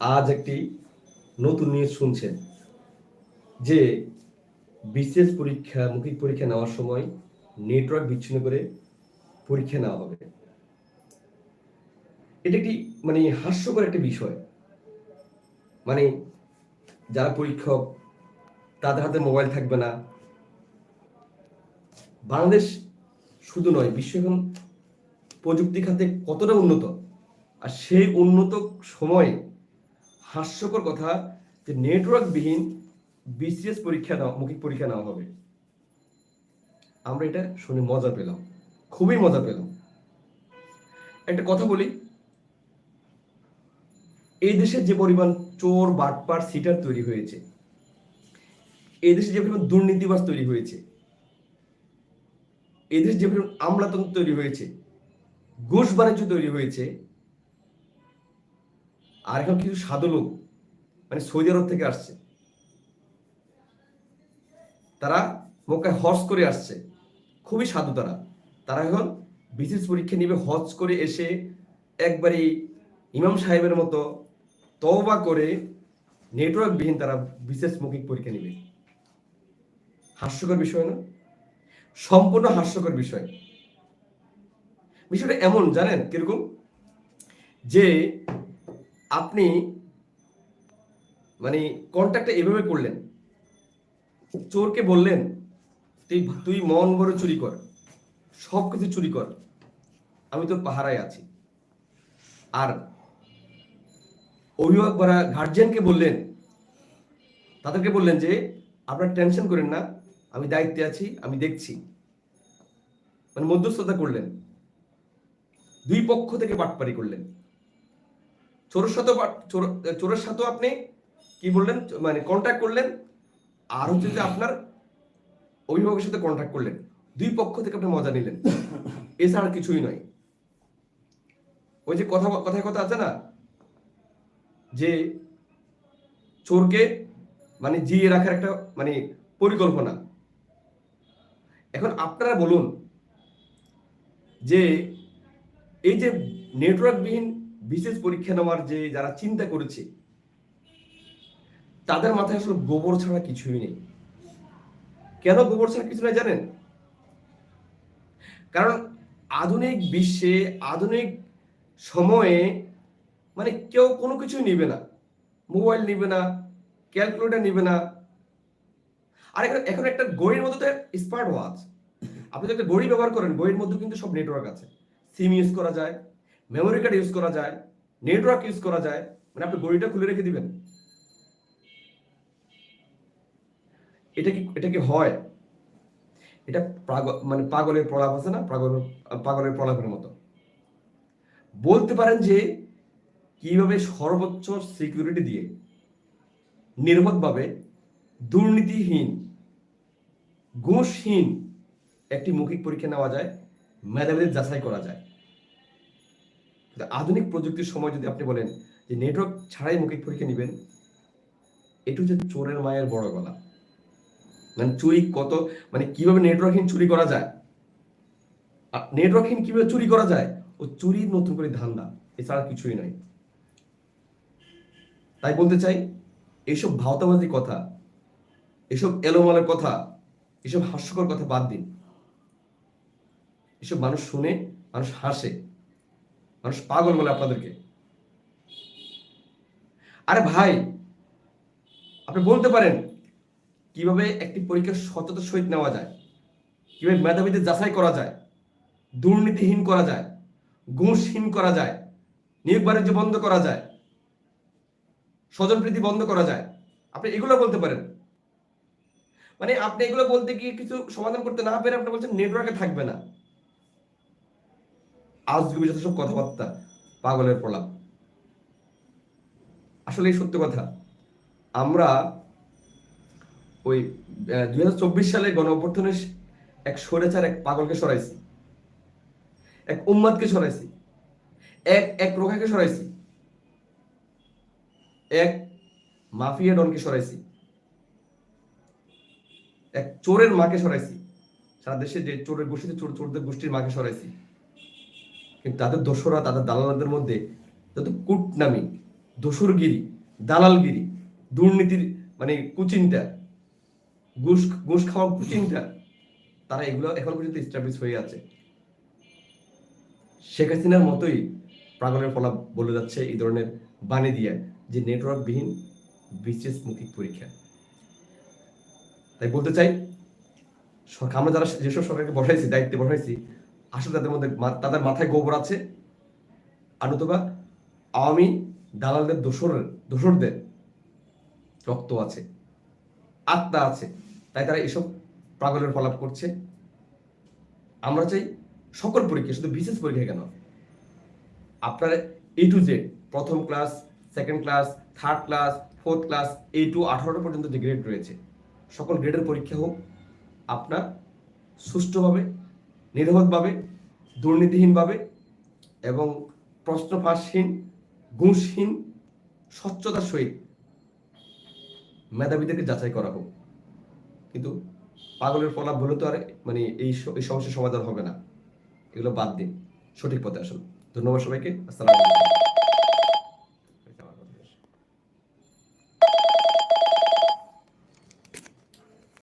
আজ একটি নতুন নিউজ শুনছেন, যে বিশেষ পরীক্ষা, মৌখিক পরীক্ষা নেওয়ার সময় নেটওয়ার্ক বিচ্ছিন্ন করে পরীক্ষা নেওয়া হবে। এটা একটি মানে হাস্যকর একটা বিষয়। মানে যারা পরীক্ষক, তাদের হাতে মোবাইল থাকবে না। বাংলাদেশ শুধু নয়, বিশ্ব এখন প্রযুক্তি খাতে কতটা উন্নত, আর সেই উন্নত সময়ে হাস্যকর কথা যে নেটওয়ার্কবিহীন বিসিএস পরীক্ষা নেওয়া মৌখিক পরীক্ষা নেওয়া হবে। আমরা এটা শুনে মজা পেলাম, খুবই মজা পেলাম। একটা কথা বলি, এই দেশে যে পরিমাণ চোর বাটপার সিটার তৈরি হয়েছে, এই দেশে যে পরিমাণ দুর্নীতিবাস তৈরি হয়েছে, এই দেশে যে পরিমাণ আমলাতন্ত্র তৈরি হয়েছে, ঘুষ বাণিজ্য তৈরি হয়েছে আর এখন কিছু সাধু লোক মানে সৌদি আরব থেকে আসছে। তারা মক্কায় হজ করে আসছে। খুবই সাধু তারা। তারা এখন বিশেষ পরীক্ষা নিবে, হজ করে এসে একবারই ইমাম সাহেবের মতো তওবা করে নেটওয়ার্কবিহীন তারা বিশেষ মৌখিক পরীক্ষা নিবে। হাস্যকর বিষয় না? সম্পূর্ণ হাস্যকর বিষয়। বিষয়টা এমন, জানেন কীরকম? যে আপনি মানে কন্ট্যাক্টটা এভাবে করলেন। চোরকে বললেন, তুই তুই মন ভরে চুরি কর। সব কিছু চুরি কর। আমি তোর পাহারায় আছি। আর অভিভাবক বা গার্জিয়ানকে বললেন, তাদেরকে বললেন যে, আপনারা টেনশন করেন না, আমি দায়িত্বে আছি, আমি দেখছি। মানে মধ্যস্থতা করলেন। দুই পক্ষ থেকে বাটপারি করলেন। চোরের সাথে চোরের সাথেও আপনি কি বললেন? মানে কন্ট্যাক্ট করলেন আর হচ্ছে যে আপনার অভিভাবকের সাথে কন্ট্যাক্ট করলেন, দুই পক্ষ থেকে আপনি মজা নিলেন। এছাড়া কিছুই নয়। ওই যে কথা কথায় কথা আছে না? যে চোরকে মানে জিয়ে রাখার একটা মানে পরিকল্পনা। এখন আপনারা বলুন যে এই যে নেটওয়ার্কবিহীন বিশেষ পরীক্ষা নেওয়ার যে যারা চিন্তা করেছে, তাদের মাথায় আসলে গোবর ছাড়া কিছুই নেই। কেন গোবর ছাড়া কিছু নেই জানেন? কারণ আধুনিক বিশ্বে, আধুনিক সময়ে মানে কেউ কোনো কিছুই নিবে না। মোবাইল নিবে না, ক্যালকুলেটার নিবে না। আর এখন এখন একটা গড়ির মধ্যে স্মার্ট ওয়াচ আপনি যদি একটা গড়ি ব্যবহার করেন গড়ির মধ্যে কিন্তু সব নেটওয়ার্ক আছে। সিম ইউজ করা যায়। মেমোরি কার্ড ইউজ করা যায় নেটওয়ার্ক ইউজ করা যায় মানে আপনি গড়িটা খুলে রেখে দিবেন। এটা কি এটা কি হয়? এটা মানে পাগলের প্রলাপ আছে না? পাগলের পাগলের প্রলাপের মতো। বলতে পারেন যে, কীভাবে সর্বোচ্চ সিকিউরিটি দিয়ে নির্ভরভাবে দুর্নীতিহীন, ঘুষহীন একটি মৌখিক পরীক্ষা নেওয়া যায়, মেধাবীদের যাচাই করা যায়। আধুনিক প্রযুক্তির সময় যদি আপনি বলেন যে নেটওয়ার্ক ছাড়াই মৌখিক পরীক্ষা নেবেন, এটু হচ্ছে চোরের মায়ের বড় গলা। মানে চুরি কত মানে কীভাবে নেটওয়ার্কহীন চুরি করা যায়? নেটওয়ার্কহীন কীভাবে চুরি করা যায়? ও চুরির নতুন করে ধান্দা, এছাড়া কিছুই নয় তাই বলতে চাই এইসব ভাওতাবাজি কথা, এসব এলোমালের কথা, এসব হাস্যকর কথা বাদ দিন। এসব মানুষ শুনে, মানুষ হাসে। মানুষ পাগল বলে আপনাদেরকে। আরে ভাই, আপনি বলতে পারেন কীভাবে একটি পরীক্ষা সততার সহিত নেওয়া যায়, কীভাবে মেধাবীদের যাচাই করা যায়, দুর্নীতিহীন করা যায়, ঘুষহীন করা যায়, নিয়োগ বাণিজ্য বন্ধ করা যায় স্বজনপ্রীতি বন্ধ করা যায়, আপনি এগুলো বলতে পারেন। মানে আপনি এগুলো বলতে গিয়ে কিছু সমাধান করতে না পেরে আপনি বলছেন নেটওয়ার্কে থাকবে না। আজগুবি যত সব কথাবার্তা, পাগলের প্রলাপ আসলে সত্য কথা, আমরা ওই দুই হাজার চব্বিশ সালে গণ অভ্যর্থনের এক সরেচার এক পাগলকে সরাইছি। এক উম্মাদকে সরাইছি। এক এক রোখাকে সরাইছি। এক মাফিয়া ডনকে সরাইছি। এক চোরের মাকে সরাইছি। সারা দেশে যে চোরের গোষ্ঠীতে চোর, চোরদের গোষ্ঠীর মাকে সরাইছি। কিন্তু তাদের দোসরা তাদের দালালদের মধ্যে যত কুটনামি, দোসরগিরি, দালালগিরি, দুর্নীতির মানে কুচিন্তা, ঘুষ ঘুষ খাওয়া কুচিন্তা, তারা এগুলো এখন পর্যন্ত স্টাবলিশ হয়ে আছে। শেখ হাসিনার মতোই প্রাগলের ফলাপ বলে যাচ্ছে এই ধরনের বাণী দিয়ে যে নেটওয়ার্কবিহীন বিশেষ মুখিক পরীক্ষা। তাই বলতে চাই আমরা যারা যেসব সরকারকে বসাইছি, দায়িত্বে বসাইছি আসলে তাদের মধ্যে তাদের মাথায় গোবর আছে। আর নতুবা আওয়ামী দালালদের দোসর দোসরদের রক্ত আছে, আত্মা আছে। তাই তারা এসব পাগলের ফলাপ করছে। আমরা চাই সকল পরীক্ষা শুধু বিশেষ পরীক্ষা কেন? আপনার এ টু জেড প্রথম class second class third class fourth class এই টু আঠারোটা পর্যন্ত যে গ্রেড রয়েছে, সকল গ্রেডের পরীক্ষা হোক, আপনার সুষ্ঠুভাবে নিরবধভাবে দুর্নীতিহীনভাবে এবং প্রশ্ন ফাঁসহীন ঘুষহীন স্বচ্ছতার সহিত মেধাবীদেরকে যাচাই করা হোক। কিন্তু পাগলের ফলাপ বলে তো আর মানে এই এই সমস্যার সমাধান হবে না। এগুলো বাদ দিন। সঠিক পথে আসুন। ধন্যবাদ সবাইকে। আসসালাম